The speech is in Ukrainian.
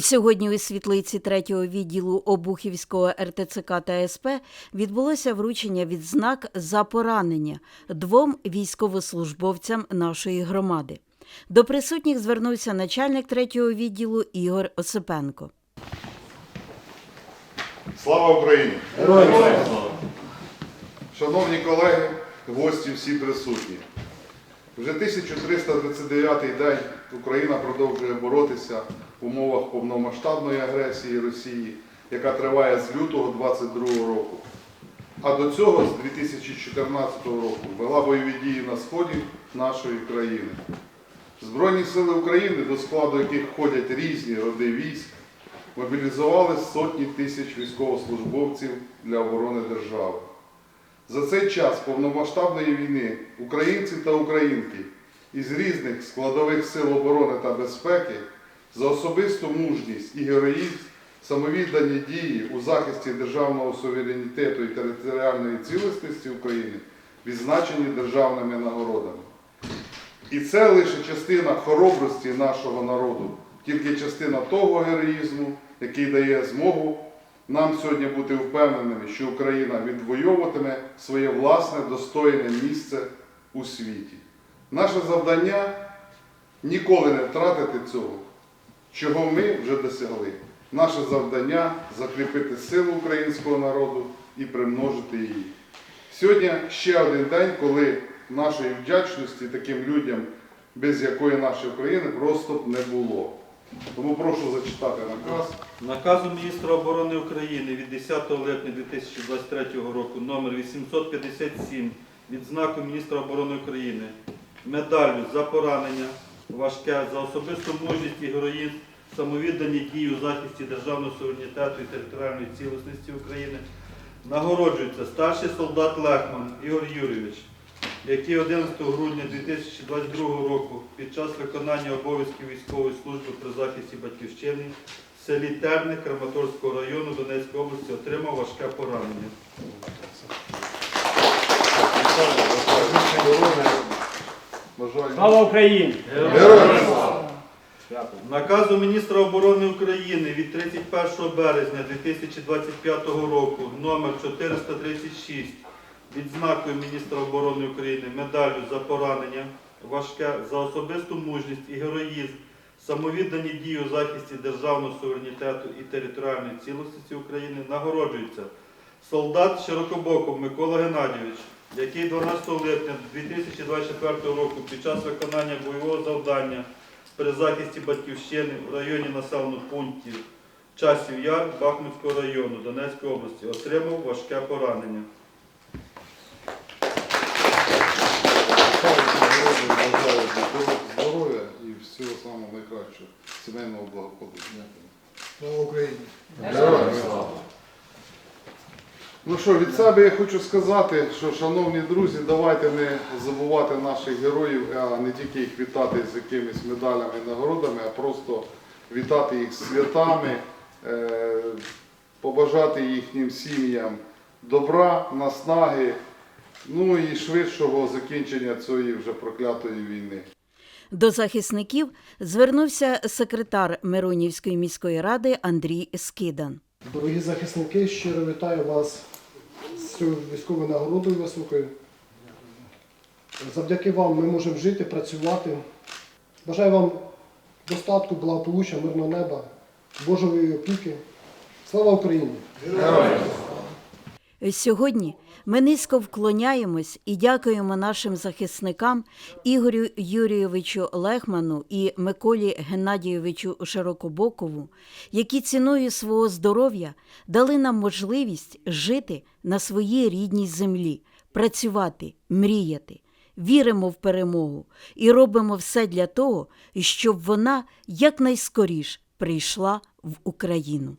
Сьогодні у світлиці третього відділу Обухівського РТЦК та СП відбулося вручення відзнак за поранення двом військовослужбовцям нашої громади. До присутніх звернувся начальник третього відділу Ігор Осипенко. Слава Україні! Героям слава! Шановні колеги, гості всі присутні. Вже 1339-й день Україна продовжує боротися в умовах повномасштабної агресії Росії, яка триває з лютого 22 року. А до цього з 2014 року вела бойові дії на сході нашої країни. Збройні сили України, до складу яких входять різні роди військ, мобілізували сотні тисяч військовослужбовців для оборони держави. За цей час повномасштабної війни українці та українки із різних складових сил оборони та безпеки за особисту мужність і героїзм, самовіддані дії у захисті державного суверенітету і територіальної цілісності України відзначені державними нагородами. І це лише частина хоробрості нашого народу, тільки частина того героїзму, який дає змогу нам сьогодні бути впевненими, що Україна відвоюватиме своє власне достойне місце у світі. Наше завдання ніколи не втратити цього, чого ми вже досягли. Наше завдання закріпити силу українського народу і примножити її. Сьогодні ще один день, коли нашої вдячності таким людям, без якої нашої України просто б не було. Тому прошу зачитати наказ. Наказу міністра оборони України від 10 липня 2023 року номер 857 відзнаку міністра оборони України. Медаллю за поранення важке, за особисту мужність і героїзм, самовіддані дії у захисті державного суверенітету і територіальної цілісності України. Нагороджується старший солдат Лехман Ігор Юрійович, який 11 грудня 2022 року під час виконання обов'язків військової служби при захисті батьківщини в селі Терни Краматорського району Донецької області отримав важке поранення. Слава Україні! Героям слава! Наказу міністра оборони України від 31 березня 2025 року номер 436 відзнакою міністра оборони України медаллю за поранення важке за особисту мужність і героїзм, самовіддані дії у захисті державного суверенітету і територіальної цілісності України нагороджується солдат Широкобоков Микола Геннадійович, який 12 липня 2024 року під час виконання бойового завдання при захисті батьківщини в районі населених пунктів Часів Яр Бахмутського району Донецької області отримав важке поранення. Самого сімейного благополуччя. Слава Україні! Героям слава! Ну що, від себе я хочу сказати, що, шановні друзі, давайте не забувати наших героїв, а не тільки їх вітати з якимись медалями і нагородами, а просто вітати їх з святами, е, побажати їхнім сім'ям добра, наснаги, ну і швидшого закінчення цієї вже проклятої війни. До захисників звернувся секретар Миронівської міської ради Андрій Скидан. Дорогі захисники, щиро вітаю вас з цією військовою нагородою високою. Завдяки вам ми можемо жити, працювати. Бажаю вам достатку, благополуччя, мирного неба, Божої опіки. Слава Україні! Сьогодні ми низько вклоняємось і дякуємо нашим захисникам Ігорю Юрійовичу Лехману і Миколі Геннадійовичу Широкобокову, які ціною свого здоров'я дали нам можливість жити на своїй рідній землі, працювати, мріяти. Віримо в перемогу і робимо все для того, щоб вона якнайскоріш прийшла в Україну.